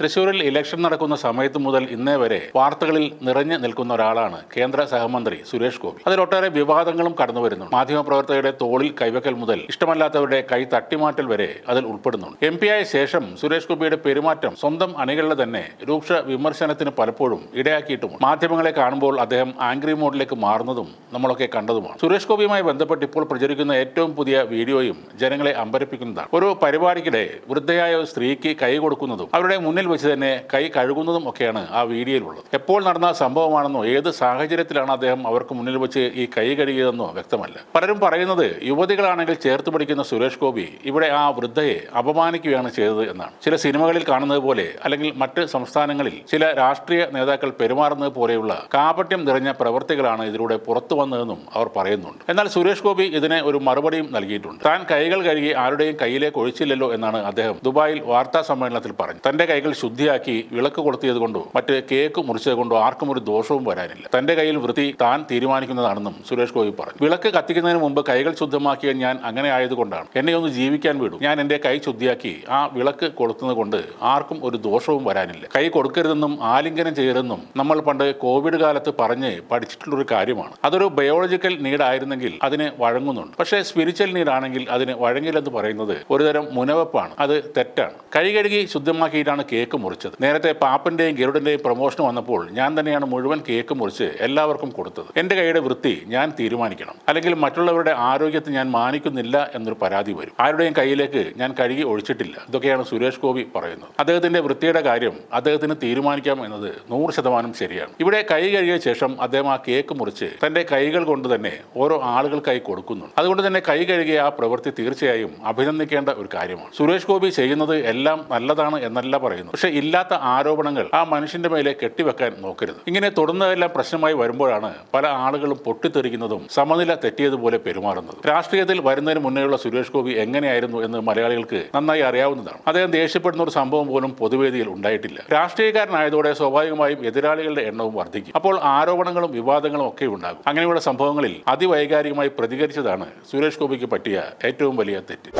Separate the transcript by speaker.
Speaker 1: തൃശൂരിൽ ഇലക്ഷൻ നടക്കുന്ന സമയത്ത് മുതൽ ഇന്നേ വരെ വാർത്തകളിൽ നിറഞ്ഞു നിൽക്കുന്ന ഒരാളാണ് കേന്ദ്ര സഹമന്ത്രി സുരേഷ് ഗോപി. അതിലൊട്ടേറെ വിവാദങ്ങളും കടന്നു വരുന്നുണ്ട് മാധ്യമപ്രവർത്തകരുടെ തോളിൽ കൈവക്കൽ മുതൽ ഇഷ്ടമല്ലാത്തവരുടെ കൈ തട്ടിമാറ്റൽ വരെ അതിൽ ഉൾപ്പെടുന്നുണ്ട്. എം ആയ ശേഷം സുരേഷ് ഗോപിയുടെ പെരുമാറ്റം സ്വന്തം അണികളിലെ തന്നെ രൂക്ഷ വിമർശനത്തിന് പലപ്പോഴും ഇടയാക്കിയിട്ടുമുണ്ട്. മാധ്യമങ്ങളെ കാണുമ്പോൾ അദ്ദേഹം ആംഗ്രി മോഡിലേക്ക് മാറുന്നതും നമ്മളൊക്കെ കണ്ടതുമാണ്. സുരേഷ് ഗോപിയുമായി ബന്ധപ്പെട്ട് ഇപ്പോൾ പ്രചരിക്കുന്ന ഏറ്റവും പുതിയ വീഡിയോയും ജനങ്ങളെ അമ്പരപ്പിക്കുന്നതാണ്. ഒരു പരിപാടിക്കിടെ വൃദ്ധയായ ഒരു സ്ത്രീക്ക് കൈ കൊടുക്കുന്നതും അവരുടെ മുന്നിൽ വെച്ച് തന്നെ കൈ കഴുകുന്നതും ഒക്കെയാണ് ആ വീഡിയോയിലുള്ളത്. എപ്പോൾ നടന്ന സംഭവമാണെന്നോ ഏത് സാഹചര്യത്തിലാണ് അദ്ദേഹം അവർക്ക് മുന്നിൽ വെച്ച് ഈ കൈ കഴുകിയതെന്നോ വ്യക്തമല്ല. പലരും പറയുന്നത് യുവതികളാണെങ്കിൽ ചേർത്ത് പിടിക്കുന്ന സുരേഷ് ഗോപി ഇവിടെ ആ വൃദ്ധയെ അപമാനിക്കുകയാണ് ചെയ്തത് എന്നാണ്. ചില സിനിമകളിൽ കാണുന്നത് പോലെ അല്ലെങ്കിൽ മറ്റ് സംസ്ഥാനങ്ങളിൽ ചില രാഷ്ട്രീയ നേതാക്കൾ പെരുമാറുന്നത് പോലെയുള്ള കാപട്യം നിറഞ്ഞ പ്രവൃത്തികളാണ് ഇതിലൂടെ പുറത്തു വന്നതെന്നും അവർ പറയുന്നുണ്ട്. എന്നാൽ സുരേഷ് ഗോപി ഇതിനെ ഒരു മറുപടിയും നൽകിയിട്ടുണ്ട്. താൻ കൈകൾ കഴുകി ആരുടെയും കയ്യിലേക്ക് ഒഴിച്ചില്ലല്ലോ എന്നാണ് അദ്ദേഹം ദുബായിൽ വാർത്താ സമ്മേളനത്തിൽ പറഞ്ഞു തന്റെ കൈകൾ ശുദ്ധിയാക്കി വിളക്ക് കൊളുത്തിയത് കൊണ്ടോ മറ്റ് കേക്ക് മുറിച്ചത് കൊണ്ടോ ആർക്കും ഒരു ദോഷവും വരാനില്ല. തന്റെ കയ്യിൽ വൃത്തി താൻ തീരുമാനിക്കുന്നതാണെന്നും സുരേഷ് ഗോപി പറഞ്ഞു. വിളക്ക് കത്തിക്കുന്നതിന് മുമ്പ് കൈകൾ ശുദ്ധമാക്കിയ ഞാൻ അങ്ങനെ ആയതുകൊണ്ടാണ്. എന്നെ ഒന്ന് ജീവിക്കാൻ വിടും. ഞാൻ എന്റെ കൈ ശുദ്ധിയാക്കി ആ വിളക്ക് കൊളുത്തുന്നത് കൊണ്ട് ആർക്കും ഒരു ദോഷവും വരാനില്ല. കൈ കൊടുക്കരുതെന്നും ആലിംഗനം ചെയ്യരുതെന്നും നമ്മൾ പണ്ട് കോവിഡ് കാലത്ത് പറഞ്ഞ് പഠിച്ചിട്ടുള്ളൊരു കാര്യമാണ്. അതൊരു ബയോളജിക്കൽ നീഡായിരുന്നെങ്കിൽ അതിന് വഴങ്ങുന്നുണ്ട്. പക്ഷേ സ്പിരിച്വൽ നീഡാണെങ്കിൽ അതിന് വഴങ്ങില്ലെന്ന് പറയുന്നത് ഒരുതരം മുനവപ്പാണ്. അത് തെറ്റാണ്. കൈ കഴുകി ശുദ്ധമാക്കിയിട്ടാണ് കേക്ക് മുറിച്ചത്. നേരത്തെ പാപ്പന്റെയും ഗരുഡന്റെയും പ്രൊമോഷൻ വന്നപ്പോൾ ഞാൻ തന്നെയാണ് മുഴുവൻ കേക്ക് മുറിച്ച് എല്ലാവർക്കും കൊടുത്തത്. എന്റെ കൈയുടെ വൃത്തി ഞാൻ തീരുമാനിക്കണം. അല്ലെങ്കിൽ മറ്റുള്ളവരുടെ ആരോഗ്യത്തെ ഞാൻ മാനിക്കുന്നില്ല എന്നൊരു പരാതി വരും. ആരുടെയും കയ്യിലേക്ക് ഞാൻ കഴുകി ഒഴിച്ചിട്ടില്ല. ഇതൊക്കെയാണ് സുരേഷ് ഗോപി പറയുന്നത്. അദ്ദേഹത്തിന്റെ വൃത്തിയുടെ കാര്യം അദ്ദേഹത്തിന് തീരുമാനിക്കാം എന്നത് നൂറ് ശതമാനം ശരിയാണ്. ഇവിടെ കൈ കഴുകിയ ശേഷം അദ്ദേഹം ആ കേക്ക് മുറിച്ച് തന്റെ കൈകൾ കൊണ്ട് തന്നെ ഓരോ ആളുകൾക്കായി കൊടുക്കുന്നുണ്ട്. അതുകൊണ്ട് തന്നെ കൈ കഴുകിയ ആ പ്രവൃത്തി തീർച്ചയായും അഭിനന്ദിക്കേണ്ട ഒരു കാര്യമാണ്. സുരേഷ് ഗോപി ചെയ്യുന്നത് എല്ലാം നല്ലതാണ് എന്നല്ല പറയുന്നു. പക്ഷേ ഇല്ലാത്ത ആരോപണങ്ങൾ ആ മനുഷ്യന്റെ മേലെ കെട്ടിവെക്കാൻ നോക്കരുത്. ഇങ്ങനെ തുടർന്നതെല്ലാം പ്രശ്നമായി വരുമ്പോഴാണ് പല ആളുകളും പൊട്ടിത്തെറിക്കുന്നതും സമനില തെറ്റിയതുപോലെ പെരുമാറുന്നത്. രാഷ്ട്രീയത്തിൽ വരുന്നതിന് മുന്നേയുള്ള സുരേഷ് ഗോപി എങ്ങനെയായിരുന്നു എന്ന് മലയാളികൾക്ക് നന്നായി അറിയാവുന്നതാണ്. അദ്ദേഹം ദേഷ്യപ്പെടുന്ന ഒരു സംഭവം പോലും പൊതുവേദിയിൽ ഉണ്ടായിട്ടില്ല. രാഷ്ട്രീയക്കാരനായതോടെ സ്വാഭാവികമായും എതിരാളികളുടെ എണ്ണവും വർദ്ധിക്കും. അപ്പോൾ ആരോപണങ്ങളും വിവാദങ്ങളും ഒക്കെ ഉണ്ടാകും. അങ്ങനെയുള്ള സംഭവങ്ങളിൽ അതിവൈകാരികമായി പ്രതികരിച്ചതാണ് സുരേഷ് ഗോപിക്ക് പറ്റിയ ഏറ്റവും വലിയ തെറ്റ്.